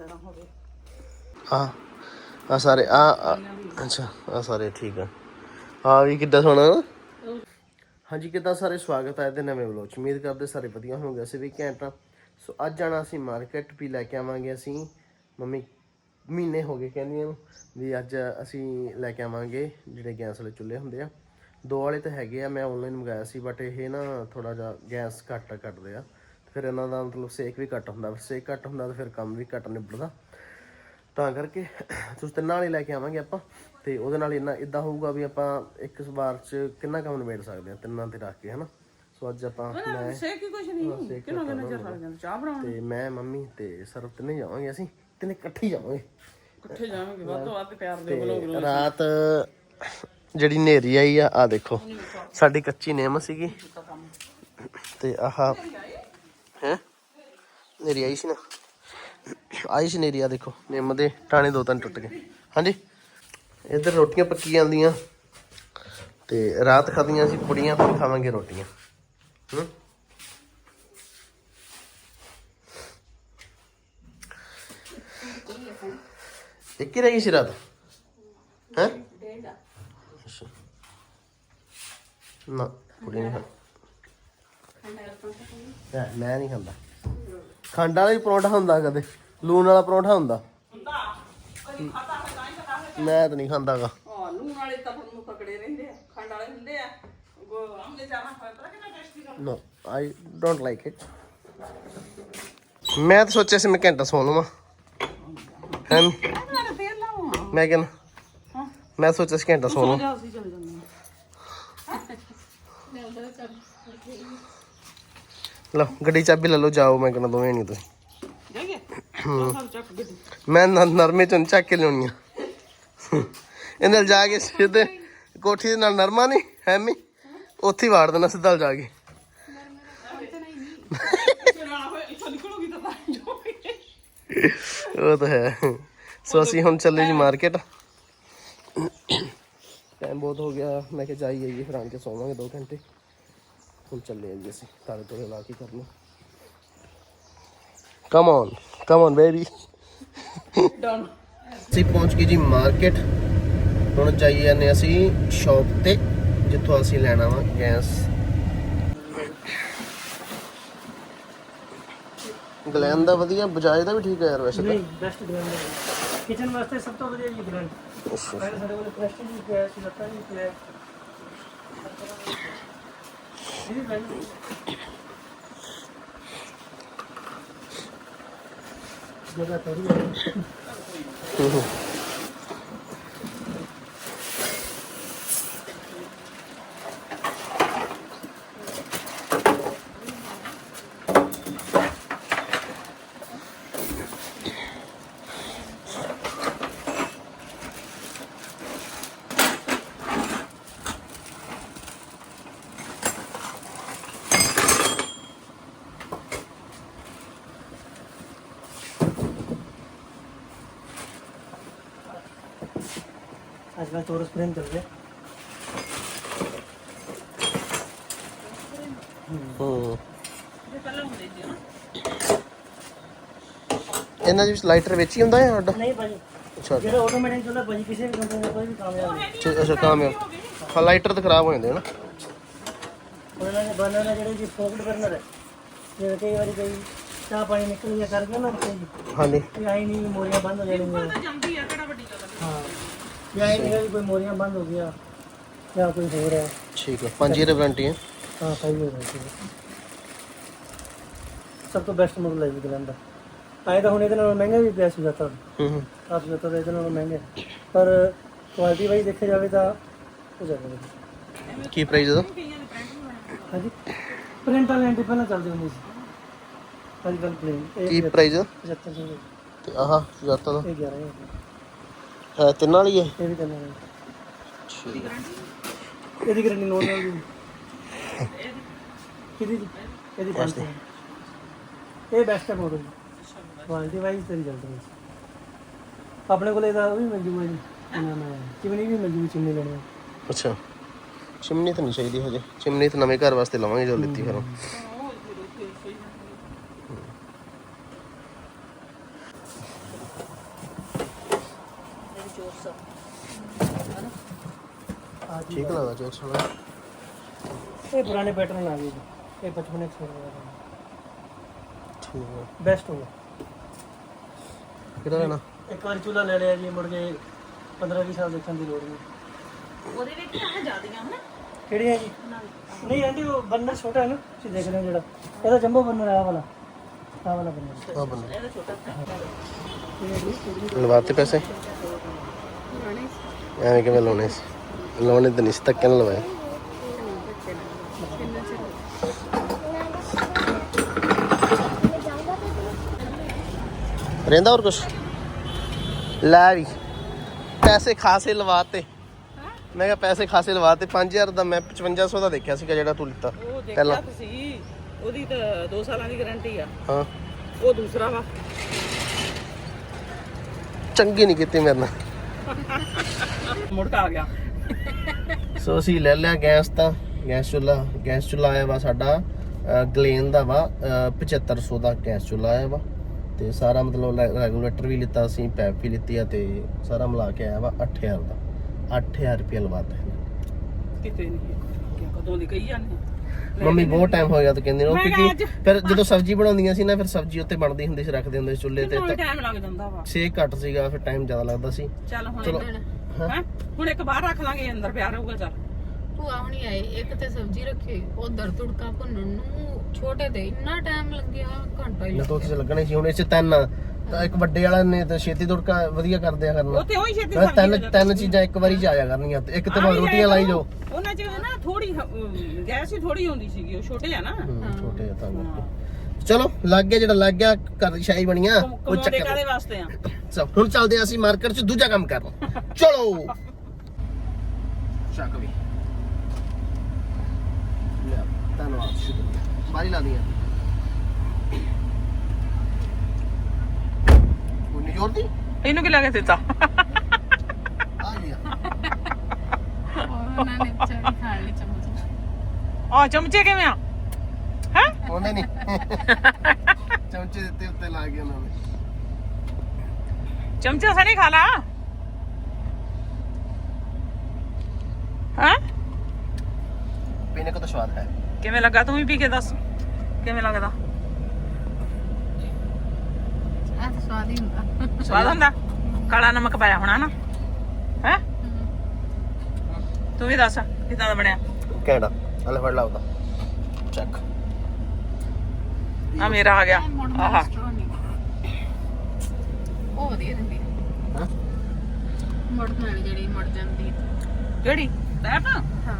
ਲੈਣਾ ਹੋਵੇ। ਆ ਆ ਸਾਰੇ ਆ ਅੱਛਾ ਆ ਸਾਰੇ ਠੀਕ ਆ। ਆ ਵੀ ਕਿੱਦਾਂ ਸੋਹਣਾ ਹਾਂਜੀ, ਕਿੱਦਾਂ ਸਾਰੇ ਸਵਾਗਤ ਹੈ ਇਹਦੇ ਨਵੇਂ ਵਲੋਗ ਚ। ਉਮੀਦ ਕਰਦੇ ਸਾਰੇ ਵਧੀਆ ਹੋਣਗੇ। ਅਸੀਂ ਵੀ ਘੈਂਟ ਆ। ਸੋ ਅੱਜ ਜਾਣਾ ਅਸੀਂ ਮਾਰਕੀਟ ਵੀ ਲੈ ਕੇ ਆਵਾਂਗੇ ਅਸੀਂ। ਮੰਮੀ, ਮਹੀਨੇ ਹੋ ਗਏ ਕਹਿੰਦੀਆਂ ਨੂੰ ਵੀ ਅੱਜ ਅਸੀਂ ਲੈ ਕੇ ਆਵਾਂਗੇ ਜਿਹੜੇ ਗੈਸ ਵਾਲੇ ਚੁੱਲ੍ਹੇ ਹੁੰਦੇ ਆ। ਦੋ ਵਾਲੇ ਤਾਂ ਹੈਗੇ ਆ, ਮੈਂ ਆਨਲਾਈਨ ਮੰਗਾਇਆ ਸੀ ਬਟ ਇਹ ਨਾ ਥੋੜਾ ਜਿਹਾ ਗੈਸ ਘੱਟ ਕੱਟਦੇ ਆ। ਫਿਰ ਇਹਨਾਂ ਦਾ ਮਤਲਬ ਸੇਕ ਵੀ ਘੱਟ ਹੁੰਦਾ ਸੇਕ ਘੱਟ ਹੁੰਦਾ ਤਾਂ ਫਿਰ ਕੰਮ ਵੀ ਘੱਟ ਨਿਬੜਦਾ। ਤਾਂ ਕਰਕੇ ਤੁਸੀਂ ਤਿੰਨਾਂ ਵਾਲੇ ਲੈ ਕੇ ਆਵਾਂਗੇ ਆਪਾਂ ਤੇ ਉਹਦੇ ਨਾਲ ਇੰਨਾ ਇਦਾਂ ਹੋਊਗਾ ਵੀ ਆਪਾਂ ਇੱਕ ਵਾਰ ਚ ਕਿੰਨਾ ਕੰਮ ਨਿਬੇੜ ਸਕਦੇ ਆ ਤਿੰਨਾਂ ਤੇ ਰੱਖ ਕੇ ਹਨਾ? ਸੋ ਅੱਜ ਆਪਾਂ ਮੈਂ ਸੇ ਕੀ ਕੁਛ ਨਹੀਂ ਕਿੰਨਾ ਕਿੰਨਾ ਚਿਰ ਲੱਗ ਜਾਂਦਾ ਚਾਹ ਬਣਾਉਣ ਤੇ ਮੈਂ ਮੰਮੀ ਤੇ ਸਰਬ ਤਿੰਨੇ ਜਾਵਾਂਗੇ ਅਸੀਂ ਤਿੰਨੇ ਇਕੱਠੇ ਜਾਵਾਂਗੇ। ਇਕੱਠੇ ਜਾਵਾਂਗੇ ਵੱਧ ਤੋਂ ਵੱਧ ਪਿਆਰ ਦੇ ਬਲੋ ਤੇ ਰਾਤ ਜਿਹੜੀ ਨੇਰੀ ਆਈ ਆ ਆ ਦੇਖੋ ਸਾਡੀ ਕੱਚੀ ਨੇਮ ਸੀਗੀ। ਤੇ ਆਹ ਨੇਰੀ ਆਈ ਸੀ ਨਾ। ਆਈ ਸੀ ਨੇਰੀ ਆ ਦੇਖੋ, ਨਿੰਮ ਦੇ ਟਾਣੇ ਦੋ ਤਿੰਨ ਟੁੱਟ ਗਏ। ਹਾਂਜੀ, ਇੱਧਰ ਰੋਟੀਆਂ ਪੱਕੀ ਜਾਂਦੀਆਂ। ਤੇ ਰਾਤ ਖਾਧੀਆਂ ਸੀ, ਪੁੜੀਆਂ ਹੁਣ ਖਾਵਾਂਗੇ ਰੋਟੀਆਂ। ਹੂੰ। ਇੱਕ ਹੀ ਰਹਿ ਸੀ ਰਾਤ? ਹੈ? ਨਾ ਕੁੜੀ ਨਹੀਂ ਖਾਂਦਾ ਮੈਂ ਨਹੀਂ ਖਾਂਦਾ। ਖੰਡ ਵਾਲਾ ਹੀ ਪਰੌਂਠਾ ਹੁੰਦਾ ਕਦੇ? ਲੂਣ ਵਾਲਾ ਪਰੌਂਠਾ ਹੁੰਦਾ? ਮੈਂ ਤਾਂ ਨਹੀਂ ਖਾਂਦਾਗਾ। ਹਾਂ ਲੂਣ ਵਾਲੇ ਤਾਂ ਨੂੰ ਪਕੜੇ ਰਹਿੰਦੇ ਆ। ਖੰਡ ਵਾਲੇ ਹੁੰਦੇ ਆ। ਉਹ ਆਮਲੇ ਜਾਣਾ ਹੋਇਆ ਪਤਾ ਕਿੰਨਾ tasty no I don't like it ਮੈਂ ਤਾਂ ਸੋਚਿਆ ਸੀ ਮੈਂ ਘੰਟਾ ਸੌ ਲਵਾਂ। ਹੈਂ? ਲੱਗਦਾ ਫੇਰ ਲਾਵਾਂ ਮੈਂ ਕਹਿੰਦਾ ਹਾਂ। ਮੈਂ ਸੋਚਿਆ ਸੀ ਘੰਟਾ ਸੌ ਲਵਾਂ। ਜਾ ਅਸੀਂ ਚਲੇ ਜਾਂਦੇ ਲਓ, ਗੱਡੀ ਚਾਬੀ ਲੈ ਲਓ, ਜਾਓ, ਮੈਂ ਕਹਿੰਦਾ ਦੋਵੇਂ ਨਹੀਂ ਤੁਸੀਂ। ਮੈਂ ਨ- ਨਰਮੇ ਚੋਂ ਨੀ ਚੱਕ ਕੇ ਲਿਆਉਣੀ ਆ। ਇਹਦੇ ਨਾਲ ਜਾ ਕੇ ਸਿੱਧੇ ਕੋਠੀ ਦੇ ਨਾਲ ਨਰਮਾ ਨਹੀਂ ਹੈਮੀ, ਉੱਥੇ ਹੀ ਵਾੜ ਦੇਣਾ ਸਿੱਧਾ ਜਾ ਕੇ। ਉਹ ਤਾਂ ਹੈ। ਸੋ ਅਸੀਂ ਹੁਣ ਚੱਲੇ ਜੀ ਮਾਰਕੀਟ। ਟਾਈਮ ਬਹੁਤ ਹੋ ਗਿਆ, ਮੈਂ ਕਿਹਾ ਜਾਈ ਆਈਏ ਫਿਰ ਆਣ ਕੇ ਸੌਵਾਂਗੇ 2 ਘੰਟੇ। ਹੁਣ ਚੱਲੇ ਆ ਜੀ ਅਸੀਂ ਤਾਲੇ ਤੋਲੇ ਲਾ ਕੇ ਕਰਨਾ। Come on come on baby done ਅਸੀਂ ਪਹੁੰਚ ਗਏ ਜੀ ਮਾਰਕੀਟ ਹੁਣ ਜਾਈ ਜਾਂਦੇ ਅਸੀਂ ਸ਼ਾਪ ਤੇ ਜਿੱਥੋਂ ਅਸੀਂ ਲੈਣਾ ਵਾ ਗੈਸ ਗਲੈਨ ਦਾ ਵਧੀਆ ਬਜਾਜ ਦਾ ਵੀ ਠੀਕ ਹੈ ਯਾਰ ਵੈਸੇ ਤਾਂ। ਬੈਸਟ ਬ੍ਰਾਂਡ ਹੈ। ਕਿਚਨ ਵਾਸਤੇ ਸਭ ਤੋਂ ਵਧੀਆ ਜੀ। ਪਹਿਲੇ ਸਾਡੇ ਕੋਲ ਪ੍ਰੈਸਟੀਜ ਵੀ ਪਿਆ ਸੀ ਲੱਤਾਂ ਵੀ ਪਿਆ ਇਹ ਬ੍ਰਾਂਡ ਜਗ੍ਹਾ ਥੋੜੀ ਹੈ ਹੂੰ ਹੂੰ। ਅੱਜ ਕੱਲ੍ਹ ਚੋਰਸ ਫਰੇਮ ਚੱਲ ਰਿਹਾ ਹੂੰ ਇਹ ਪਹਿਲਾਂ ਹੁੰਦੇ ਸੀ ਨਾ ਇਹਨਾਂ ਦੇ ਵਿੱਚ ਲਾਈਟਰ ਵਿੱਚ ਹੀ ਹੁੰਦਾ ਹੈ ਸਾਡਾ ਨਹੀਂ ਭਾਜੀ। ਅੱਛਾ ਜਿਹੜਾ ਆਟੋਮੈਟਿਕ ਚੱਲਦਾ ਭਾਜੀ ਕਿਸੇ ਵੀ ਕੰਪਨੀ ਦਾ ਕੋਈ ਵੀ ਕਾਮਯਾਬ ਨਹੀਂ ਅੱਛਾ ਅੱਛਾ ਕਾਮਯਾਬ ਹਾਂ ਲਾਈਟਰ ਤਾਂ ਖਰਾਬ ਹੋ ਜਾਂਦੇ ਨਾ। ਉਹਨਾਂ ਨੇ ਬਰਨਰ ਨੇ ਜਿਹੜੇ ਜੀ ਫੋਕਡ ਬਰਨਰ ਹੈ ਜਿਵੇਂ ਕਈ ਵਾਰੀ ਕੋਈ ਚਾਹ ਪਾਣੀ ਨਿਕਲ ਗਿਆ ਕਰਕੇ ਨਾ ਕੋਈ ਹਾਂਜੀ। ਇਹ ਆਈ ਨਹੀਂ ਮੋਰੀਆਂ ਬੰਦ ਹੋ ਜਾਣਗੀਆਂ ਤਾਂ ਜਾਂਦੀ ਆ ਕਿਹੜਾ ਵੱਡੀ ਗੱਲ ਆ ਹਾਂ ਜਾਂ ਇਹ ਨਹੀਂ ਕੋਈ ਮੋਰੀਆਂ ਬੰਦ ਹੋ ਗਿਆ ਜਾਂ ਕੋਈ ਹੋਰ ਹੈ। ਠੀਕ ਹੈ 5 year ਵਾਰੰਟੀ ਹੈ। ਹਾਂ ਸਹੀ ਹੋ। ਗਿਆ ਸਭ ਤੋਂ ਬੈਸਟ ਮਾਡਲ ਹੈ ਜੀ ਗਲੈਂਡ ਦਾ ਆਏ ਤਾਂ ਹੁਣ ਇਹਦੇ ਨਾਲੋਂ ਮਹਿੰਗਾ ਵੀ ਪਿਆ ਸੀ ਜਾਂਦਾ ਹੂੰ ਹੂੰ। ਆਪ ਜਤਾ ਦਾ ਇਹਦੇ ਨਾਲੋਂ ਮਹਿੰਗਾ ਹੈ। ਪਰ ਕੁਆਲਿਟੀ ਵਾਈ ਦੇਖਿਆ ਜਾਵੇ ਤਾਂ ਉਹ ਜ਼ਿਆਦਾ ਕੀ ਪ੍ਰਾਈਸ ਦਾ ਹਾਂਜੀ। ਪ੍ਰਿੰਟ ਵਾਲੇ ਐਂਟੀ ਪਹਿਲਾਂ ਚੱਲਦੇ ਹੁੰਦੇ ਸੀ। ਅੱਜ ਕੱਲ੍ਹ ਪਲੇਨ ਕੀ ਇਹ ਪ੍ਰਾਈਸ 75 ਸੌ। ਦੇ, ਤੇ ਆਹ ਜਾਤਾ ਦਾ। ਇਹ 11 ਹੈ ਹੈ ਤਿੰਨ ਵਾਲੀ ਹੈ। ਇਹ ਵੀ ਕਰਨਾ ਹੈ। ਠੀਕ ਹੈ ਇਹਦੀ ਗਰੰਟੀ ਨੋਨ ਨਾਲ ਦੀ। ਕਿਹਦੀ ਜੀ? ਇਹਦੀ ਪੰਜ ਸੌ। ਇਹ ਬੈਸਟ ਹੈ ਮਾਡਲ ਕੁਆਲਿਟੀ ਵਾਈਜ਼ ਤੇ ਰਿਜ਼ਲਟ ਵਾਈਜ਼ ਆਪਣੇ ਕੋਲ ਇਹਦਾ ਉਹ ਵੀ ਮਿਲ ਜੂਗਾ ਜੀ। ਇਹਨਾਂ ਮੈਂ ਚਿਮਨੀ ਵੀ ਮਿਲ ਜੂਗੀ ਚਿਮਨੀ ਲੈਣੀ ਹੈ ਅੱਛਾ। ਚਿਮਨੀ ਤਾਂ ਨਹੀਂ ਚਾਹੀਦੀ ਹਜੇ। ਚਿਮਨੀ ਤਾਂ ਨਵੇਂ ਘਰ ਵਾਸਤੇ ਲਵਾਂਗੇ ਜੋ ਲਿੱਤੀ ਫਿਰ ਠੀਕ ਲੱਗਦਾ ਚੈੱਕ ਸੁਣਾ ਇਹ ਪੁਰਾਣੇ ਪੈਟਰਨ ਆ ਗਏ ਜੀ। ਇਹ 55 100 ਰੁਪਏ ਦਾ ਠੀਕ ਹੈ ਬੈਸਟ ਹੋਗਾ ਕਿਹੜਾ ਲੈਣਾ? ਇੱਕ ਵਾਰ ਚੂਲਾ ਲੈ ਲਿਆ ਜੀ ਮੁੜ ਕੇ 15 20 ਸਾਲ ਦੇਖਣ ਦੀ ਲੋੜ ਨਹੀਂ। ਉਹਦੇ ਵਿੱਚ ਆ ਜਾਂਦੀਆਂ ਹਨਾ? ਕਿਹੜੀਆਂ ਜੀ? ਨਹੀਂ ਆਂਟੀ ਉਹ ਬੰਨਰ ਛੋਟਾ ਹੈ ਨਾ ਤੁਸੀਂ ਦੇਖ ਰਹੇ ਹੋ ਜਿਹੜਾ। ਇਹਦਾ ਜੰਬੋ ਬੰਨਰ ਆ ਵਾਲਾ। ਆ ਵਾਲਾ ਬੰਨਰ ਆ ਬੰਦੇ ਇਹਦਾ ਛੋਟਾ ਲਵਾਤੇ ਪੈਸੇ? ਐਵੇਂ ਕਿਵੇਂ ਲਾਉਣੇ ਸੀ? ਲਾਉਣੇ ਤਾਂ ਨਹੀਂ ਸੀ ਧੱਕੇ ਨਾਲ ਲਵਾਏ। ਰਹਿੰਦਾ ਹੋਰ ਕੁਛ? ਲੈ ਵੀ ਪੈਸੇ ਖਾਸੇ ਲਵਾਤੇ। ਮੈਂ ਕਿਹਾ ਪੈਸੇ ਖਾਸੇ ਲਵਾਤੇ 5000 ਦਾ ਮੈਂ 5500 ਦਾ ਦੇਖਿਆ ਸੀਗਾ ਜਿਹੜਾ ਤੂੰ ਲਿੱਤਾ ਉਹ ਪਹਿਲਾਂ। ਦੇਖਿਆ ਤੁਸੀਂ ਉਹਦੀ ਤਾਂ 2 ਸਾਲਾਂ ਦੀ ਗਾਰੰਟੀ ਆ। ਹਾਂ। ਉਹ ਦੂਸਰਾ ਵਾ। ਚੰਗੀ ਨਹੀਂ ਕੀਤੀ ਮੇਰੇ ਨਾਲ। ਮੁੜ ਆ ਗਿਆ। ਸੋ ਅਸੀਂ ਲੈ ਲਿਆ ਗੈਸ ਤਾਂ ਗੈਸ ਚੁੱਲਾ ਗੈਸ ਚੁੱਲਾ ਆਇਆ ਵਾ ਸਾਡਾ ਗਲੇਨ ਦਾ ਵਾ ਅਹ, 7500 ਦਾ ਗੈਸ ਚੁੱਲਾ ਆਇਆ ਵਾ। ਤੇ ਸਾਰਾ ਮਤਲਬ ਰੈਗੂਲੇਟਰ ਵੀ ਲਿੱਤਾ ਅਸੀਂ ਪੈਪ ਵੀ ਲਿੱਤੀ ਆ ਤੇ ਸਾਰਾ ਮਿਲਾ ਕੇ ਆਇਆ ਵਾ 8000 ਦਾ। 8000 ਰੁਪਏ ਲਵਾਤਾ ਇਹਨੇ। ਕਿਤੇ ਨਹੀਂ ਕਦੋਂ ਦੀ ਕਹੀ ਜਾਂਦੇ। ਮੰਮੀ ਬਹੁਤ ਟਾਈਮ ਹੋ। ਗਿਆ ਤਾਂ ਕਹਿੰਦੇ ਨੇ ਉਹ ਕਿਉਂਕਿ ਫਿਰ ਜਦੋਂ ਸਬਜ਼ੀ ਬਣਾਉਂਦੀਆਂ ਸੀ ਨਾ ਫਿਰ ਸਬਜ਼ੀ ਉੱਤੇ ਬਣਦੀ ਹੁੰਦੀ ਸੀ ਰੱਖਦੇ ਹੁੰਦੇ ਸੀ ਚੁੱਲ੍ਹੇ ਤੇ ਕਿੰਨਾ ਟਾਈਮ ਲੱਗ ਜਾਂਦਾ ਵਾ। ਛੇ ਘੱਟ ਸੀਗਾ ਫਿਰ ਟਾਈਮ ਜ਼ਿਆਦਾ ਲੱਗਦਾ ਸੀ। ਚੱਲ ਹੁਣ ਚਲੋ। ਹੈ। ਹੁਣ ਇੱਕ ਬਾਹਰ ਰੱਖ ਲਾਂਗੇ ਅੰਦਰ ਪਿਆ ਰਹੂਗਾ ਚੱਲ। ਭੂਆ ਹੁਣੀ ਆਏ ਇੱਕ ਤੇ ਸਬਜ਼ੀ ਰੱਖੀ ਹੋਈ ਉਧਰ ਤੁੜਕਾ ਭੁੰਨਣ ਨੂੰ ਛੋਟੇ ਤੇ ਇੰਨਾ ਟਾਈਮ ਲੱਗਿਆ ਘੰਟਾ ਹੀ ਮੈਂ ਤਾਂ ਉੱਥੇ ਚ ਲੱਗਣੇ ਸੀ ਹੁਣ ਇਹ ਚ ਤਿੰਨ ਆ। ਤਾਂ ਇੱਕ ਵੱਡੇ ਵਾਲਾ ਨੇ ਤਾਂ ਛੇਤੀ ਦੁੜਕਾ ਵਧੀਆ ਕਰਦੇ ਆ ਕਰਨਾ। ਉੱਥੇ ਉਹੀ ਛੇਤੀ ਮੈਂ ਸਬਜ਼ੀ ਹੋ ਤਿੰਨ ਜਾਂਦੀ ਤਿੰਨ। ਚੀਜ਼ਾਂ ਇੱਕ ਵਾਰੀ ਚ ਆ ਜਾ ਕਰਨੀਆਂ ਤੇ ਇੱਕ ਤੇ ਆ ਭਾਵੇਂ ਵੀ ਰੋਟੀਆਂ ਲਾਈ ਜਾਓ। ਉਹਨਾਂ ਚ ਨਾ ਥੋੜੀ ਗੈਸ ਹੀ ਥੋੜੀ ਹੁੰਦੀ ਸੀਗੀ ਉਹ ਛੋਟੇ ਆ ਨਾ। ਛੋਟੇ ਆ ਤਾਂ ਕਰਕੇ। ਚਲੋ ਲੱਗ ਗਿਆ ਜਿਹੜਾ ਲੱਗ ਗਿਆ ਘਰ ਦੀ ਸ਼ਾਹੀ ਬਣੀਆਂ ਉਹ ਚੱਕਰ ਕਾਦੇ ਵਾਸਤੇ ਆ? ਸਭ ਹੁਣ ਚੱਲਦੇ ਅਸੀਂ ਮਾਰਕੀਟ ਚ ਦੂਜਾ ਕੰਮ ਕਰਨ। ਚਲੋ। ਚੱਕ ਵੀ। ਲੈ ਧੰਨਵਾਦ ਸ਼ੁਕਰੀਆ। ਬਾਰੀ ਲਾ ਦੀਆਂ ਉਹ ਜੋੜਦੀ ਇਹਨੂੰ ਕੀ ਲੱਗੇ ਦਿੱਤਾ? ਆ ਗਿਆ। ਉਹਨਾਂ ਨੇ ਚਾਹੀ ਖਾਣ ਲਈ ਚਮਚ। ਆ ਚਮਚੇ ਕਿਵੇਂ ਆ? ਉਹਨੇ ਨਹੀਂ ਚਮਚੇ ਦਿੱਤੇ ਉੱਤੇ ਲਾ ਗਿਆ ਉਹਨਾਂ ਨੇ। ਚਮਚਾ ਸਣੀ ਖਾ ਲਾ। ਹਾਂ? ਪੀਣੇ ਕੋ ਤਾਂ ਸਵਾਦ ਹੈ। ਕਿਵੇਂ ਲੱਗਾ? ਤੂੰ ਵੀ ਪੀ ਕੇ ਦੱਸ। ਕਿਵੇਂ ਲੱਗਦਾ? ਆ ਤਾਂ ਸਵਾਦ ਹੀ ਹੁੰਦਾ। ਸਵਾਦ ਹੁੰਦਾ? ਕਾਲਾ ਨਮਕ ਪਾਇਆ ਹੋਣਾ ਨਾ। ਹੈ? ਤੂੰ ਵੀ ਦੱਸ ਕਿਦਾਂ ਦਾ ਬਣਿਆ? ਕੈਂਡਾ। ਹਲੇ ਫੜ ਲਾ ਉਹਦਾ। ਚੱਕ। ਆ ਮੇਰਾ ਆ ਗਿਆ। ਆਹਾ। ਉਹ ਵਧੀਆ ਰਹਿੰਦੀ ਹਾਂ? ਮੁੜ ਨਾਲ ਜਿਹੜੀ ਮੁੜ ਜਾਂਦੀ। ਕਿਹੜੀ? ਪੈਪ? ਹਾਂ।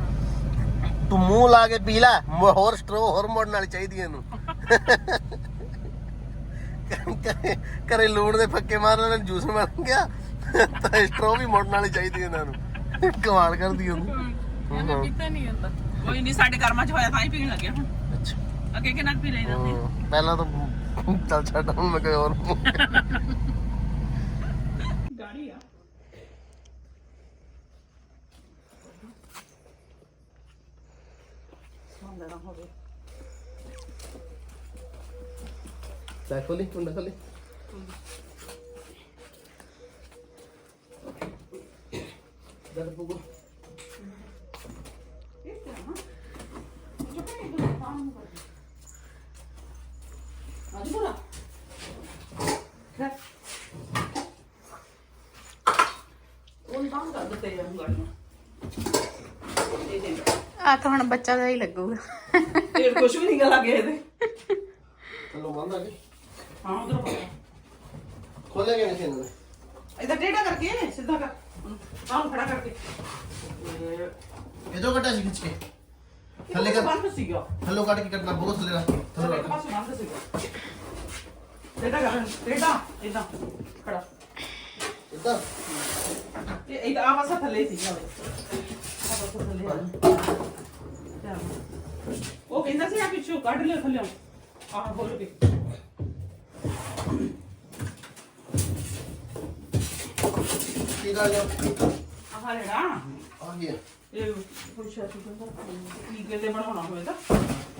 ਤੂੰ ਮੂੰਹ ਲਾ ਕੇ ਪੀ ਲੈ ਮ- ਹੋਰ ਸਟ੍ਰੋ ਹੋਰ ਮੋੜਨ ਵਾਲੀ ਚਾਹੀਦੀ ਇਹਨੂੰ। ਘਰੇ- ਘਰੇ ਲੂਣ ਦੇ ਫੱਕੇ ਮਾਰਨ ਨਾਲ ਜੂਸ ਬਣ ਗਿਆ ਤਾਂ ਸਟ੍ਰੋ ਵੀ ਮੋੜਨ ਵਾਲੀ ਚਾਹੀਦੀ ਇਹਨਾਂ ਨੂੰ। ਕਮਾਲ ਕਰਦੀ ਇਹਨੇ ਪੀਤਾ ਨਹੀਂ ਹੁੰਦਾ। ਕੋਈ ਨਹੀਂ ਸਾਡੇ ਕਰਮਾਂ ਚ ਹੋਇਆ ਤਾਂ ਹੀ ਪੀਣ ਲੱਗੇ ਹੁਣ। ਅੱਗੇ ਕਿੰਨਾ ਕੁ ਪੀ ਲਈ ਜਾਂਦੇ ਹਮ, ਪਹਿਲਾਂ ਤਾਂ ਚੱਲ ਛੱਡ ਹੁਣ ਮੈਂ ਕੋਈ ਹੋਰ ਗਾੜੀ ਆ ਸੰਦਾ ਨਾ ਹੋਵੇ ਲੈ ਖੋਲੀ ਕੁੰਡਾ ਖੋਲੀ। ਦਰ ਪੁਗੋ ਅੱਜ ਬੋਲਾ ਉਹ ਬੰਦ ਕਰ ਦਿੱਤੇ ਜਾਂ ਗਾੜੀਆਂ ਇਹ ਦੇ ਆ ਤਾਂ ਹੁਣ ਬੱਚਾ ਦਾ ਹੀ ਲੱਗੂਗਾ। ਇਹ ਕੁਝ ਵੀ ਨਹੀਂ ਲੱਗੇ ਇਹਦੇ। ਚਲੋ ਬੰਦ ਆ ਗਈ ਹਾਂ ਉਧਰ ਪਾ ਖੋਲੇ ਗਏ ਨਹੀਂ ਇਹਨਾਂ ਨੇ। ਇਧਰ ਟੇਢਾ ਕਰਕੇ ਸਿੱਧਾ ਕਰ। ਆਹ ਖੜਾ ਕਰਕੇ। ਇਹ ਜੋ ਕੱਟਾ ਸੀ ਖਿੱਚ ਕੇ। ਥੱਲੇ ਕਰ। ਬੰਦ ਸੀਗਾ। ਥੱਲੋਂ ਕੱਟ ਕੇ ਕੱਟਣਾ ਬਹੁਤ ਥੱਲੇ ਰੱਖ ਥੱਲੇ ਇੱਕ ਰੱਖ ਪਾਸੇ ਬੰਦ ਸੀਗਾ। ਟੇਢਾ ਕਰ ਟੇਢਾ। ਇਦਾਂ ਖੜਾ। ਇੱਦਾਂ। ਥੱਲੇ ਸੀਗਾ ਵੇ ਆ ਪਾਸਾ ਥੱਲੇ ਆ ਚੱਲ। ਉਹ ਕਹਿੰਦਾ ਸੀ ਆ ਪਿੱਛੋਂ ਕੱਢ ਲਿਓ ਥੱਲੇ ਆਹ ਖੋਲ ਕੇ ਕੀ ਕਰ ਜਾ ਆਹ ਲੈਣਾ ਆ ਗਿਆ ਇਹ ਪੁੱਛਿਆ ਸੀ ਕਹਿੰਦਾ ਕੀ ਕਹਿੰਦੇ ਬਣਾਉਣਾ ਹੋਵੇ ਤਾਂ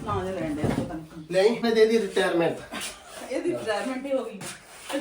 ਨਾ ਜੇ ਲੈਣ ਦੇ ਪਤਾ ਨਹੀਂ ਲੈ ਇਹਨੇ ਦੇ ਦੀ ਰਿਟਾਇਰਮੈਂਟ ਇਹਦੀ ਰਿਟਾਇਰਮੈਂਟ ਹੀ ਹੋ ਗਈ ਇਹ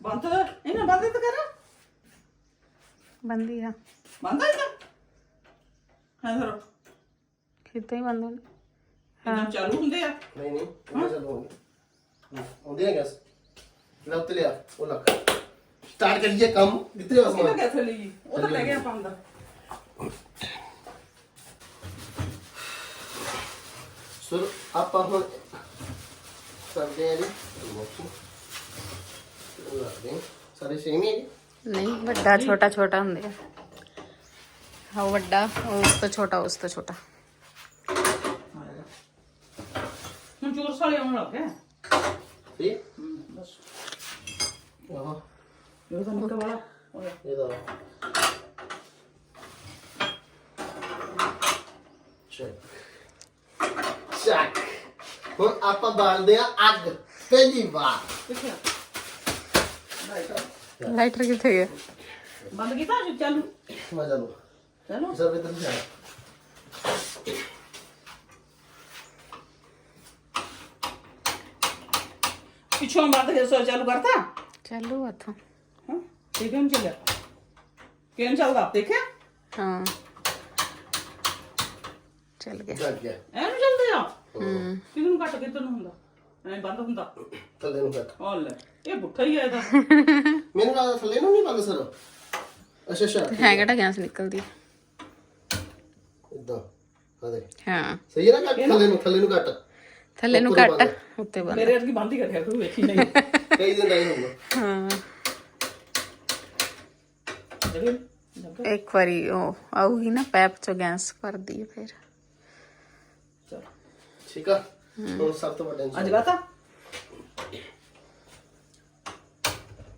ਬੰਦ ਇਹਨਾਂ ਬੰਦ ਤਾਂ ਕਰ ਬੰਦੀ ਆ। ਬੰਦ ਹੈ ਤਾਂ ਹਾਂ ਸਰ ਕਿਤੇ ਹੀ ਬੰਦ ਹੋਣੀ। ਇਹਨਾਂ ਚਾਲੂ ਹੁੰਦੇ ਆ। ਨਹੀਂ ਨਹੀਂ ਇਹ ਚੱਲੂਗੀ ਆਉਂਦੀ ਹੈ ਗੈਸ ਲੈ ਉੱਤੇ ਲਿਆ ਉਹ ਲੱਕ ਸਟਾਰਟ ਕਰੀਏ ਕੰਮ ਕਿੱਥੇ ਸਮਾਨ ਕਿੱਥੇ ਲਈ? ਉਹ ਤਾਂ ਲੈ ਗਿਆ ਆਪਾਂ ਸੁਰ ਆਪਾਂ ਹੁਣ ਕਰਦੇ ਆ ਜੀ। ਮੋਕੀ ਲਾਦੇ ਸਾਰੇ ਸੇਮ ਹੀ ਹੈ ਜੀ? ਨਹੀਂ ਵੱਡਾ ਛੋਟਾ ਛੋਟਾ ਹੁੰਦੇ ਆ। ਹਾਂ ਵੱਡਾ ਉਸ ਤੋਂ ਛੋਟਾ ਉਸ ਤੋਂ ਛੋਟਾ। ਹੁਣ ਚੋਰ ਸਾਲੇ ਆਉਣ ਲੱਗ ਗਏ। ਠੀਕ ਬਸ। ਆਹ। ਇਹ ਤਾਂ ਨਿੱਕਾ ਵਾਲਾ। ਇਹਦਾ ਚੈੱਕ ਚੈੱਕ ਹੁਣ ਆਪਾਂ ਬਾਲਦੇ ਆ ਅੱਗ ਪਹਿਲੀ ਵਾਰ ਕਿੱਥੇ ਆ ਲਾਈਟਰ ਕਿੱਥੇ ਗਿਆ ਬੰਦ ਕੀਤਾ ਜੀ ਚਾਲੂ ਮਜ਼ਾ ਲਓ ਚਲੋ ਸਰ ਇਧਰ ਜਾ ਪਿੱਛੋਂ ਬੰਦ ਕੇ ਸੋ ਚਾਲੂ ਕਰਤਾ ਚੱਲੂ ਹੱਥੋਂ ਹਾਂ ਇਹ ਕਿਉਂ ਚੱਲਿਆ ਕਿਉਂ ਚੱਲਦਾ ਦੇਖਿਆ ਹਾਂ ਚੱਲ ਗਿਆ ਚੱਲ ਗਿਆ ਐਨੂੰ ਚੱਲਦੇ ਆ ਹੂੰ ਕਿਹਨੂੰ ਨੂੰ ਕੱਟ ਕਿੱਧਰ ਨੂੰ ਹੁੰਦਾ ਐ ਬੰਦ ਹੁੰਦਾ ਥੱਲੇ ਨੂੰ ਫੈਕ ਉਹ ਲੈ ਇਹ ਪੁੱਠਾ ਹੀ ਆ ਇਹਦਾ ਮੈਨੂੰ ਲੱਗਦਾ ਥੱਲੇ ਨੂੰ ਨਹੀਂ ਬੰਦ ਸਰ ਅੱਛਾ ਅੱਛਾ ਹੈ ਕਿਹੜਾ ਗੈਸ ਨਿਕਲਦੀ ਇਦਾਂ ਆ ਦੇ ਹਾਂ ਸਹੀ ਹੈ ਨਾ ਕੱਟ ਥੱਲੇ ਨੂੰ ਥੱਲੇ ਨੂੰ ਕੱਟ ਥੱਲੇ ਨੂੰ ਉੱਪਰੋਂ ਕੱਟ ਉੱਤੇ ਬੰਦ ਮੇਰੇ ਵਰਗੀ ਬੰਦ ਹੀ ਕਰਿਆ ਕਰੂ ਵੇਖੀ ਨਹੀਂ ਕਈ ਦਿਨ ਦਾ ਹੀ ਹੋਊਗਾ ਹਾਂ ਜਿਹੜੇ ਇੱਕ ਵਾਰੀ ਉਹ ਆਊਗੀ ਨਾ ਪੈਪ ਚੋਂ ਗੈਸ ਭਰਦੀ ਹੈ ਫਿਰ ਚਲ ਠੀਕ ਆ? ਹੁਣ ਸਭ ਤੋਂ ਵੱਡਾ ਅੱਜ ਗਾਤਾ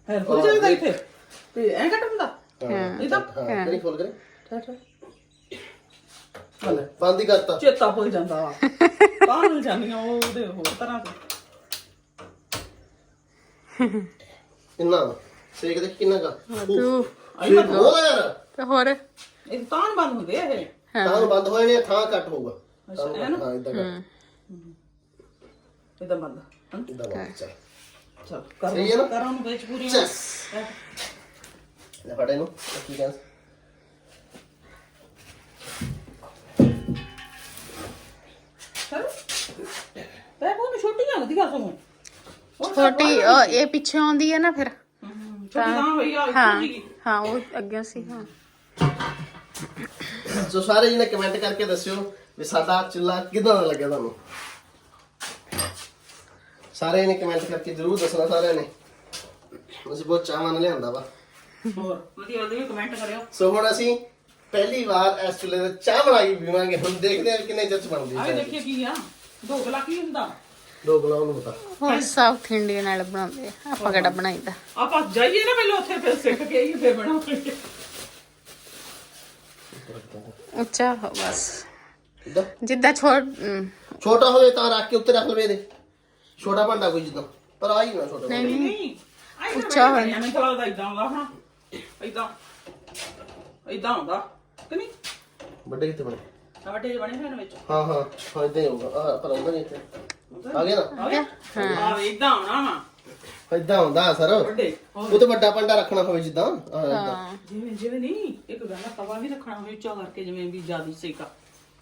ਹੈ ਹੋ ਜਾਏਗਾ ਇੱਥੇ? ਤੇ ਐ ਹੁੰਦਾ ਹਾਂ। ਇਹ ਤਾਂ ਹਾਂ ਕਰੀ ਫੋਲ ਕਰੇ? ਠਾ ਠਾ ਹਲੇ ਬੰਦ ਹੀ ਕਰਤਾ। ਚੇਤਾ ਭੁੱਲ ਜਾਂਦਾ ਤਾਂ ਮਿਲ ਜਾਂਦੀਆਂ ਉਹ ਉਹਦੇ ਹੋਰ ਤਰ੍ਹਾਂ ਦੇ। ਇੰਨਾ ਸੇਕ ਦੇਖ ਕਿੰਨਾ ਕਾ ਤੂੰ ਆਈ ਮਤ ਬਹੁਤ ਆ ਯਾਰ। ਤੇ ਹੋਰ? ਇਹ ਤਾਂ ਬੰਦ ਹੁੰਦੇ ਆ ਇਹ। ਤਾਂ ਬੰਦ ਹੋਏ ਨੇ ਥਾਂ ਕੱਟ ਹੋਊਗਾ। ਅੱਛਾ, ਇਹ ਨਾ? ਹਾਂ ਇਦਾਂ ਕਰ। ਇਦਾਂ ਬੰਦ। ਹਾਂ। ਇਦਾਂ ਬੰਦ ਚੱਲ। ਚਲ ਕਰ ਸਹੀ ਹੈ ਨਾ? ਕਰਾਂ ਨੂੰ ਵਿੱਚ ਪੂਰੀ। ਚੈਸ ਲੈ ਫੜੇ ਨੂੰ ਕੀ ਕਹਿੰਦਾ? ਚਲ ਤੇ ਬਹੁਤ ਛੋਟੀ ਸਗੋਂ। ਇਹ ਪਿੱਛੇ ਆਉਂਦੀ ਹੈ ਨਾ ਫਿਰ। ਹਮ, ਛੋਟੀ ਤਾਂ ਭਈ ਆ ਹਾਂ ਹਾਂ ਉਹ ਅੱਗੇ ਸੀ ਹਾਂ। ਸੋ ਸਾਰੇ ਜੀ ਨੇ ਕਮੈਂਟ ਕਰਕੇ ਦੱਸਿਓ ਵੀ ਸਾਡਾ ਚੁੱਲਾ ਕਿਦਾਂ ਦਾ ਲੱਗਿਆ ਤੁਹਾਨੂੰ? ਸਾਰੇ ਨੇ ਕਮੈਂਟ ਕਰਕੇ ਜਰੂਰ ਦੱਸਣਾ ਸਾਰਿਆਂ ਨੇ। ਅਸੀਂ ਬਹੁਤ ਚਾਹਾਂ ਨਾਲ ਲਿਆਂਦਾ ਵਾ। ਹੋਰ ਵਧੀਆ ਵਧੀਆ ਕਮੈਂਟ ਕਰਿਓ। ਸੋ ਹੁਣ ਅਸੀਂ ਪਹਿਲੀ ਵਾਰ ਇਸ ਚੁੱਲੇ ਤੇ ਚਾਹ ਬਣਾ ਕੇ ਪੀਵਾਂਗੇ। ਹੁਣ ਦੇਖਦੇ ਹਾਂ ਕਿੰਨੇ ਚਿਰ ਚ ਬਣਦੀ ਹੈ ਦੇਖੀਏ ਕੀ ਆ। ਢੋਕਲਾ ਕੀ ਹੁੰਦਾ। ਦੋ ਗਲਾ ਉਹਨੂੰ ਪਤਾ ਹੋਰ ਸਾਊਥ ਇੰਡੀਅਨ ਨਾਲ ਬਣਾਉਂਦੇ ਆ। ਆਪਾਂ ਕਿਹੜਾ ਬਣਾਈਦਾ? ਆਪਾਂ ਜਾਈਏ ਨਾ ਪਹਿਲਾਂ ਉੱਥੇ ਫਿਰ ਸਿੱਖ ਕੇ ਆਈਏ ਫਿਰ ਬਣਾਵਾਂਗੇ। ਉੱਚਾ ਹੋ ਬਸ। ਇਦਾਂ ਜਿੱਦਾਂ ਛੋਟ ਛੋਟਾ ਹੋਵੇ ਤਾਂ ਰੱਖ ਕੇ ਉੱਤੇ ਰੱਖ ਲਵੇ ਇਹਦੇ। ਛੋਟਾ ਭਾਂਡਾ ਕੋਈ ਜਿੱਦਾਂ। ਪਰ ਆਈ ਨਾ ਛੋਟਾ। ਨਹੀਂ ਨਹੀਂ। ਉੱਚਾ ਹੋਇਆ। ਮੈਨੂੰ ਤਾਂ ਲੱਗਦਾ ਇਦਾਂ ਹੁੰਦਾ ਹਾਂ ਇਦਾਂ ਇਦਾਂ ਹੁੰਦਾ। ਕਿ ਨਹੀਂ? ਵੱਡੇ ਕਿੱਥੇ ਬਣੇ? ਸਾਡੇ ਜਿਹੇ ਬਣੇ ਹੋਏ ਨੇ ਵਿੱਚ। ਹਾਂ ਹਾਂ। ਹਾਂ ਇਦਾਂ ਹੀ ਹੋਊਗਾ। ਆ ਪਰ ਆਉਂਦਾ ਨਹੀਂ ਇੱਥੇ। ਆ ਗਿਆ ਨਾ? ਆ ਗਿਆ? ਹਾਂ। ਇਦਾਂ ਹੋਣਾ ਵਾ। ਇਦਾਂ ਹੁੰਦਾ ਸਰ ਵੱਡੇ। ਉਹ ਤੇ ਵੱਡਾ ਭਾਂਡਾ ਰੱਖਣਾ ਹੋਵੇ ਜਿੱਦਾਂ। ਜਿਵੇਂ ਜਿਵੇਂ ਨਹੀਂ ਇੱਕ ਗੱਲ ਆ, ਤਵਾ ਵੀ ਰੱਖਣਾ ਹੋਵੇ ਉੱਚਾ ਕਰਕੇ ਜਿਵੇਂ ਵੀ ਜ਼ਿਆਦਾ ਸੇਕਾ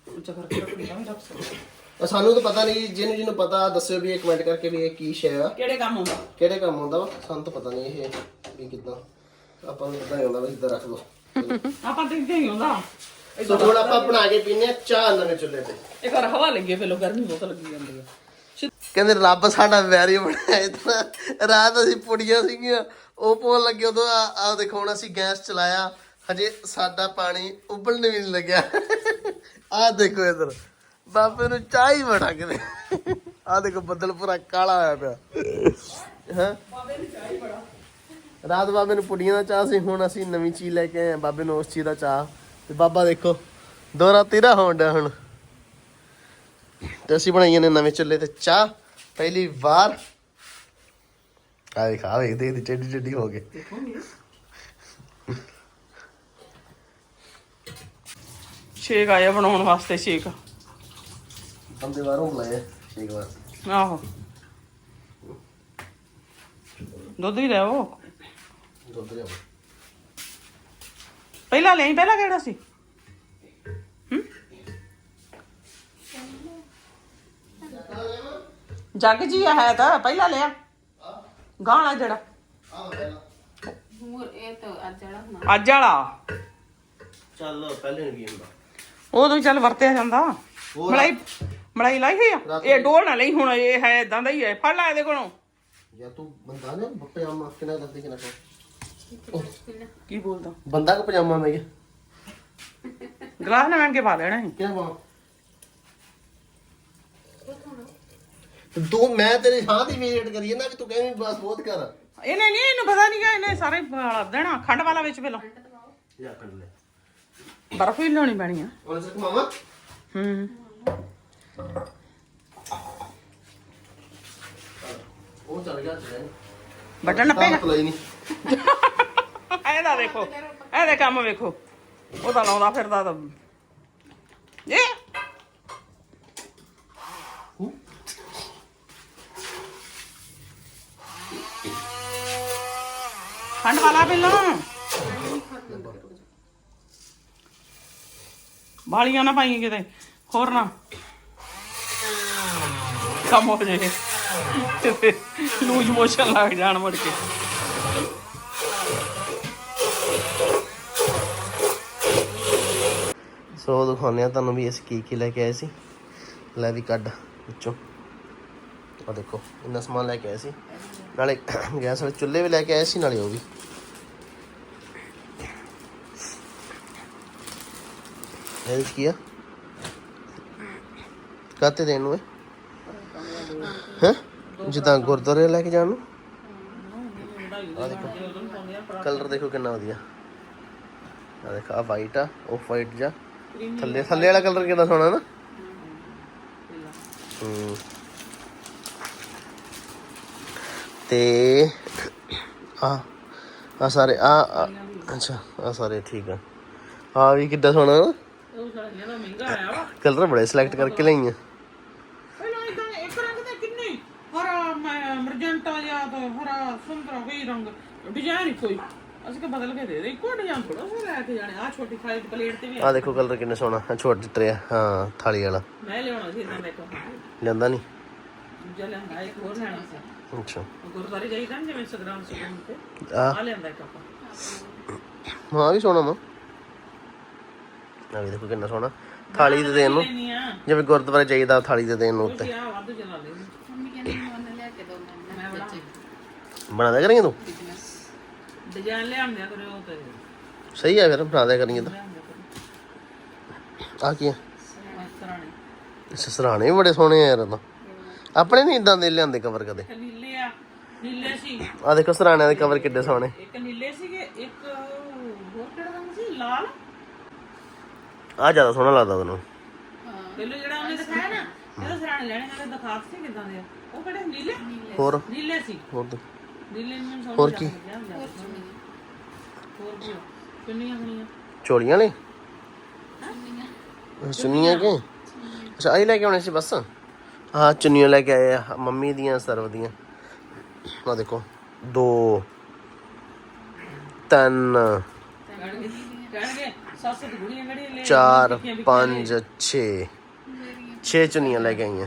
ਉੱਚਾ ਕਰਕੇ ਰੱਖਣਾ ਵੀ ਰੱਖ ਸਕਦੇ। ਉਹ ਸਾਨੂੰ ਤਾਂ ਪਤਾ ਨਹੀਂ ਜਿਹਨੂੰ ਜਿਹਨੂੰ ਪਤਾ ਦੱਸਿਓ ਵੀ ਇਹ ਕਮੈਂਟ ਕਰਕੇ ਵੀ ਇਹ ਕੀ ਸ਼ੈ ਆ। ਕਿਹੜੇ ਕੰਮ ਆਉਂਦਾ ਕਿਹੜੇ ਕੰਮ ਆਉਂਦਾ ਵਾ? ਸਾਨੂੰ ਤਾਂ ਪਤਾ ਨਹੀਂ ਇਹ ਵੀ ਕਿੱਦਾਂ। ਆਪਾਂ ਨੂੰ ਪਤਾ ਹੀ ਹੁੰਦਾ ਵੀ ਇੱਦਾਂ ਰੱਖ ਦੋ ਆਪਾਂ ਤੇ ਇੱਦਾਂ ਹੀ ਆਉਂਦਾ। ਸੋ ਹੁਣ ਆਪਾਂ ਬਣਾ ਕੇ ਪੀਨੇ ਆ ਚਾਹ ਨਵੇਂ ਚੁੱਲ੍ਹੇ ਤੇ। ਇੱਕ ਵਾਰ ਹਵਾ ਲੱਗੇ ਫਿਰ ਲੋ ਗਰਮੀ ਬਹੁਤ ਲੱਗੀ ਜਾਂਦੀ ਆ। ਕਹਿੰਦੇ ਰੱਬ ਸਾਡਾ ਵੈਰੀ ਬਣਾਇਆ ਇਤਨਾ ਰਾਤ ਅਸੀਂ ਪੁੜੀਆਂ ਸੀਗੀਆਂ ਉਹ ਪੋਣ ਲੱਗੇ ਉਦੋਂ ਆ ਦੇਖੋ ਹੁਣ ਅਸੀਂ ਗੈਸ ਚਲਾਇਆ ਹਜੇ ਸਾਡਾ ਪਾਣੀ ਉਬਲਣ ਵੀ ਨਹੀਂ ਲੱਗਿਆ। ਆ ਦੇਖੋ ਇਧਰ। ਬਾਬੇ ਨੂੰ ਚਾਹ ਹੀ ਬਣਾ ਕੇ ਆ ਦੇਖੋ ਬੱਦਲ ਪੂਰਾ ਕਾਲਾ ਹੋਇਆ ਪਿਆ। ਹੈ? ਬਾਬੇ ਨੂੰ ਚਾਹੀ ਬੜਾ ਰਾਤ ਬਾਬੇ ਨੂੰ ਪੁੜੀਆਂ ਦਾ ਚਾਹ ਸੀ, ਹੁਣ ਅਸੀਂ ਨਵੀਂ ਚੀਜ਼ ਲੈ ਕੇ ਆਏ ਆ ਬਾਬੇ ਨੂੰ ਉਸ ਚੀਜ਼ ਦਾ ਚਾਹ। ਤੇ ਬਾਬਾ ਦੇਖੋ ਦੋ ਰਾਤੀ ਦਾ ਹੋਣ ਡਿਆ ਹੁਣ। ਤੇ ਅਸੀਂ ਬਣਾਈਆਂ ਨੇ ਨਵੇਂ ਚੁੱਲ੍ਹੇ ਤੇ ਚਾਹ, ਪਹਿਲੀ ਵਾਰ। ਆ ਵੇਖ ਆ ਵੇਖ ਦੇ ਚੱਡੀ ਚੱਡੀ ਹੋ ਗਏ ਸ਼ੇਕ ਆਇਆ ਬਣਾਉਣ ਵਾਸਤੇ ਸ਼ੇਕ ਬੰਦੇ ਬਾਹਰੋਂ ਬੁਲਾਏ ਇੱਕ ਵਾਰ ਆਹੋ। ਦੁੱਧ ਹੀ ਲੈਵੋ ਦੁੱਧ ਲਿਆਓ। ਪਹਿਲਾਂ ਲਈ ਪਹਿਲਾਂ ਕਿਹੜਾ ਸੀ? ਹੂੰ? ਜੱਗ ਜੀ ਹੈ ਤਾਂ ਪਹਿਲਾਂ ਲਿਆ। ਗਾਣਾ ਜਿਹੜਾ। ਹੋਰ ਇਹ ਤਾਂ ਅੱਜ ਹੁਣ ਅੱਜ ਵਾਲਾ। ਚੱਲ ਪਹਿਲੇ ਨੂੰ ਕੀ ਹੁੰਦਾ? ਉਦੋਂ ਚੱਲ ਵਰਤਿਆ ਜਾਂਦਾ। ਹੋਰ? ਮਲਾਈ ਮਲਾਈ ਲਾਈ ਹੋਈ ਆ? ਰਾਤੀ- ਇਹ ਡੋਲ ਨਾ ਲਈ ਹੁਣ ਇਹ ਹੈ ਇਦਾਂ ਦਾ ਹੀ ਹੈ। ਫੜ ਲੈ ਇਹਦੇ ਕੋਲੋਂ। ਯਾ ਤੂੰ ਬੰਦਾ ਨੇ ਪਜਾਮਾ ਕਿਹਨਾਂ ਦੱਸਦੇ ਕਿਹਨਾਂ ਕੋ ਕੀ ਬੋਲਦਾ? ਬੰਦਾ ਕੋ ਪਜਾਮਾ ਮੈਂ ਕਿਹਾ? ਗਲਾਸ ਨਾ ਮੈਂ ਕੇ ਪਾ ਲੈਣਾ ਸੀ। ਕਿਹਨਾਂ ਪਾਵਾਂ ਤੂੰ ਮੈਂ ਤੇਰੀ ਹਾਂ ਦੀ ਵੇਟ ਕਰੀਏ ਨਾ ਕਿ ਤੂੰ ਕਹਿੰਦੀ ਬਸ ਬਹੁਤ ਕਰ। ਇਹਨੇ ਨਹੀਂ ਇਹਨੂੰ ਪਤਾ ਨਹੀਂਗਾ ਇਹਨੇ ਸਾਰੇ ਪਾ ਦੇਣਾ ਖੰਡ ਵਾਲਾ ਵਿੱਚ ਪਹਿਲਾਂ ਜਾ ਕੱਢ ਲੈ। ਬਰਫ ਹੀ ਲਿਆਉਣੀ ਪੈਣੀ ਆ। ਉਹਨੇ ਸਕ ਮਾਮਾ। ਹੂੰ। ਉਹ ਚੱਲ ਗਿਆ ਚੱਲ ਬਟਨ ਨੱਪੇਗਾ ਪਈ ਨਹੀਂ। ਇਹਦਾ ਵੇਖੋ ਇਹਦੇ ਕੰਮ ਵੇਖੋ। ਉਹ ਤਾਂ ਲਾਉਂਦਾ ਫਿਰਦਾ ਤਾਂ। ਇਹ ਖੰਡ ਵਾਲਾ ਪਹਿਲਾਂ ਬਾਲੀਆਂ ਨਾ ਪਾਈ ਕਿਤੇ, ਹੋਰ ਨਾ। ਕੰਮ ਹੋ ਜੇ ਲੂਜ ਮੋਸ਼ਨ ਲੱਗ ਜਾਣ ਮੁੜ ਕੇ। ਸੋ ਦਿਖਾਉਂਦੇ ਆ ਤੁਹਾਨੂੰ ਵੀ ਅਸੀਂ ਕੀ ਕੀ ਲੈ ਕੇ ਆਏ ਸੀ। ਲੈ ਵੀ ਕੱਢ, ਵਿੱਚੋਂ। ਆ ਦੇਖੋ, ਇੰਨਾ ਸਮਾਨ ਲੈ ਕੇ ਆਏ ਸੀ। ਨਾਲੇ ਗੈਸ ਵਾਲੇ ਚੁੱਲ੍ਹੇ ਵੀ ਲੈ ਕੇ ਆਏ ਸੀ, ਨਾਲੇ ਉਹ ਵੀ। ਇਹ ਵਿੱਚ ਕੀ ਆ? ਕਾਤੇ ਦੇਣ ਨੂੰ ਹੈ? ਜਿੱਦਾਂ ਗੁਰਦੁਆਰੇ ਲੈ ਕੇ ਜਾਣ ਨੂੰ? ਆ ਦੇਖੋ ਕਲਰ ਦੇਖੋ ਕਿੰਨਾ ਵਧੀਆ। ਆ ਦੇਖ ਆ ਵਾਈਟ ਆ, ਉਹ ਵਾਈਟ ਜਾ ਥੱਲੇ ਥੱਲੇ ਵਾਲਾ ਕਲਰ ਕਿੰਨਾ ਸੋਹਣਾ ਨਾ? ਹੂੰ। ਤੇ ਆ ਆ ਸਾਰੇ ਆ ਆ- ਅੱਛਾ ਆ ਸਾਰੇ ਠੀਕ ਆ। ਆ ਵੀ ਕਿੱਦਾਂ ਸੋਹਣਾ ਨਾ? ਉਹ ਸਾਰੀਆਂ ਦਾ ਮਹਿੰਗਾ ਆਇਆ ਵਾ। ਕਲਰ ਬੜੇ ਸਿਲੈਕਟ ਕਰਕੇ ਲਈਆਂ। ਪਹਿਲਾਂ ਇਦਾਂ ਇੱਕ ਰੰਗ ਦੇ ਕਿੰਨੇ ਹਰਾ ਮ- ਮਰਜੈਂਟਾ ਜਾਂ ਤਾਂ ਹਰਾ ਸੰਤਰਾ ਕੋਈ ਰੰਗ। ਡਿਜ਼ਾਈਨ ਹੀ। ਕੋਈ ਅਸੀਂ ਕਿ ਬਦਲ ਕੇ ਦੇ ਦੇ। ਇੱਕੋ ਡਿਜ਼ਾਈਨ ਥੋੜਾ ਸੋ ਲੈ ਕੇ ਜਾਣੇ। ਆ ਛੋਟੀ ਫਾਈਲ ਪਲੇਟ ਤੇ ਵੀ ਆ। ਦੇਖੋ ਕਲਰ ਕਿੰਨਾ ਸੋਹਣਾ। ਆ ਛੋਟਾ ਟਰੇ ਹਾਂ ਥਾਲੀ ਵਾਲਾ। ਮੈਂ ਲਿਆਉਣਾ ਸੀ ਇਹਨਾਂ ਦਾ ਇੱਕ ਲੈਂਦਾ ਨਹੀਂ? ਦੂਜਾ ਲੈਂਦਾ ਇੱਕ ਹੋਰ ਲੈਣਾ ਸੀ। ਅੱਛਾ। ਗੁਰਦੁਆਰੇ ਜਾਈਦਾ ਨਾ ਜਿਵੇਂ ਸਗਰਾਮ ਸੁਗਰਾਮ ਤੇ। ਆ ਲੈਂਦਾ ਇੱਕ ਆਪਾਂ। ਹਾਂ ਵੀ ਸੋਹਣਾ ਵਾ। ਆ ਵੀ ਦੇਖੋ ਕਿੰਨਾ ਸੋਹਣਾ। ਥਾਲੀ ਦੇ ਦੇਣ ਨੂੰ। ਜਿਵੇਂ ਗੁਰਦੁਆਰੇ ਜਾਈਦਾ ਥਾਲੀ ਦੇ ਦੇਣ ਨੂੰ ਉੱਤੇ। ਦੋ ਬਣਾ ਕਰੀਏ ਤੂੰ? ਡਿਜ਼ਾਈਨ ਲਿਆਉਂਦਿਆ ਕਰਿਓ ਉਹ ਤੇ। ਸਹੀ ਆ ਫਿਰ ਬਣਾ ਕਰੀਏ ਤਾਂ। ਆ ਕੀ ਆ? ਇਸ ਤਰ੍ਹਾਂ ਨਹੀਂ ਅੱਛਾ ਸਰਾਣੇ ਵੀ ਬੜੇ ਸੋਹਣੇ ਆ ਯਾਰ ਇਹ ਤਾਂ। ਆਪਣੇ ਨਹੀਂ ਇਦਾਂ ਦੇ ਲਿਆਂਦੇ ਕਵਰ ਕਦੇ? ਨੀਲੇ ਆ। ਨੀਲੇ ਸੀ। ਆ ਦੇਖੋ ਸਰਾਣਿਆਂ ਦੇ ਕਵਰ ਕਿੱਡੇ ਸੋਹਣੇ। ਇੱਕ ਨੀਲੇ ਸੀਗੇ ਇੱਕ ਹੋਰ ਕਿਹੜਾ ਰੰਗ ਸੀ? ਲਾਲ? ਆ ਜ਼ਿਆਦਾ ਸੋਹਣਾ ਲੱਗਦਾ ਤੈਨੂੰ। ਪਹਿਲਾਂ ਜਿਹੜਾ ਉਹਨੇ ਦਿਖਾਇਆ ਨਾ ਇਹਦਾ ਸਰਾਣੇ ਲੈਣੇ ਨਾਲੇ ਦਿਖਾ ਸੀ ਕਿਦਾਂ ਦੇ ਆ। ਉਹ ਕਿਹੜੇ ਨੀਲੇ? ਹੋਰ? ਨੀਲੇ ਸੀ। ਹੋਰ ਤਾਂ- ਨੀਲੇ ਨੂੰ ਸੌ ਹੋਰ ਕੀ? ਹੋਰ ਕੀ? ਕਿੰਨੀਆਂ ਹੋਣੀਆਂ ਚੋਲੀਆਂ ਨੇ ਚੁੰਨੀਆਂ। ਕਿ? ਅੱਛਾ ਆਈ ਲੈ ਕੇ ਆਉਣੇ ਸੀ ਬਸ? ਹਾਂ ਚੁੰਨੀਆਂ ਲੈ ਕੇ ਆਏ ਆ ਮੰਮੀ ਦੀਆਂ ਸਰਵ ਦੀਆਂ। ਆ ਦੇਖੋ ਦੋ ਤਿੰਨ। ਕਹਿਣਗੇ ਕਹਿਣਗੇ ਸੱਸ ਦੀ ਗੁੜੀਆਂ ਕਿਹੜੀਆਂ ਲੈ ਚਾਰ ਪੰਜ 6 6 ਚੁੰਨੀਆਂ ਲੈ ਕੇ ਆਈਆਂ।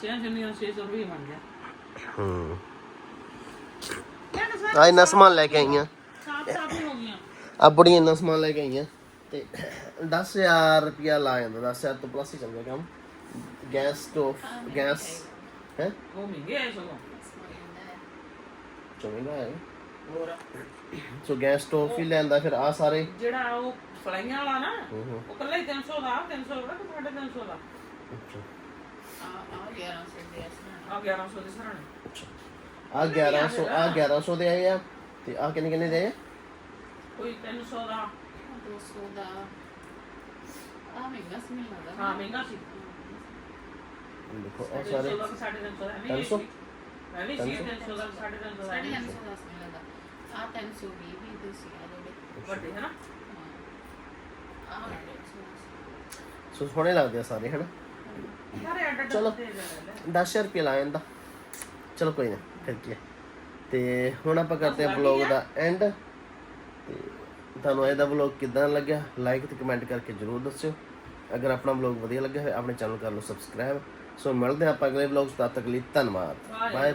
ਛੇ ਜੰਨੀਆਂ 600 ਰੁਪਏ ਬਣ ਗਿਆ ਹੂੰ। ਕਹਿਣ ਆ ਇੰਨਾ ਸਮਾਨ ਲੈ ਕੇ ਆਈਆਂ। ਸਾਫ਼ ਸਾਫ਼ ਹੀ ਹੋ ਗਈਆਂ। ਆ ਬੜੀਆਂ ਇੰਨਾ ਸਮਾਨ ਲੈ ਕੇ ਆਈਆਂ ਤੇ 10000 ਰੁਪਿਆ ਲਾ ਜਾਂਦਾ 10000 ਤੋਂ ਪਲੱਸ ਹੀ ਚੱਲ ਗਿਆ ਕੰਮ। ਗੈਸ ਸਟੋਵ ਗੈਸ ਹੈ? ਉਹ ਮਹਿੰਗੇ ਸਗੋਂ। ਚੰਗਾ ਹੈ। ਹੋਰ? ਸੋ ਗੈਸ ਸਟੋਵ ਹੀ ਲੈਂਦਾ ਫਿਰ ਆ ਸਾਰੇ ਜਿਹੜਾ ਉਹ ਫਲਾਈਆਂ ਵਾਲਾ ਨਾ ਹੂੰ ਹੂੰ। ਉਹ ਕੱਲਾ ਹੀ 300 ਦਾ 300 ਦਾ ਕਿ 350 ਦਾ। ਆ ਆ 1100 ਦੇ ਅਸਨਾ ਆ 1100 ਦੇ ਸਰਾਣੇ। ਆ 1100 ਆ 1100 ਦੇ ਆਏ ਆ ਤੇ ਆ ਕਿੰਨੇ ਕਿੰਨੇ ਦੇ ਆ? ਕੋਈ 300 ਦਾ। 200 ਦਾ। ਆ ਮਹਿੰਗਾ ਸੀ ਮੈਨੂੰ ਲੱਗਦਾ। ਹਾਂ ਮਹਿੰਗਾ ਸੀ। ਦੇਖੋ ਆ ਸਾਰੇ 300 ਦਾ 350 ਦਾ ਨਹੀਂ 300? ਮੈਂ ਵੀ ਸੀ। 300 ਦਾ 350 ਦਾ ਸਾਢੇ ਨਹੀਂ ਤਿੰਨ ਸੌ ਦਾ ਸੀ ਮੈਨੂੰ ਲੱਗਦਾ। ਆ 320 ਵੀ ਦੇ ਸੀ ਆ ਜਿਹੜੇ ਵੱਡੇ ਹੈ ਨਾ? ਆ 350 ਸੋ ਸੋਹਣੇ ਲੱਗਦੇ ਆ ਸਾਰੇ ਹਨਾ? ਚਲੋ। ਦੇ ਦੇ ਲੈ 10000 ਰੁਪਏ ਲਾ ਜਾਂਦਾ ਚਲੋ ਕੋਈ ਨਾ ਫਿਰ ਕੀ ਹੈ। ਤੇ ਹੁਣ ਆਪਾਂ ਕਰਦੇ ਹਾਂ ਵਲੌਗ ਦਾ ਐਂਡ ਤੇ ਤੁਹਾਨੂੰ ਇਹਦਾ ਵਲੌਗ ਕਿਦਾਂ ਲੱਗਿਆ? ਲਾਈਕ ਤੇ ਕਮੈਂਟ ਕਰਕੇ ਜਰੂਰ ਦੱਸਿਓ। ਅਗਰ ਆਪਣਾ ਵਲੌਗ ਵਧੀਆ ਲੱਗਿਆ ਹੋਵੇ ਆਪਣੇ ਚੈਨਲ ਕਰ ਲਓ ਸਬਸਕ੍ਰਾਈਬ ਸੋ ਮਿਲਦੇ ਹਾਂ ਆਪਾਂ ਅਗਲੇ ਤਦ ਤੱਕ ਲਈ ਧੰਨਵਾਦ। Bye bye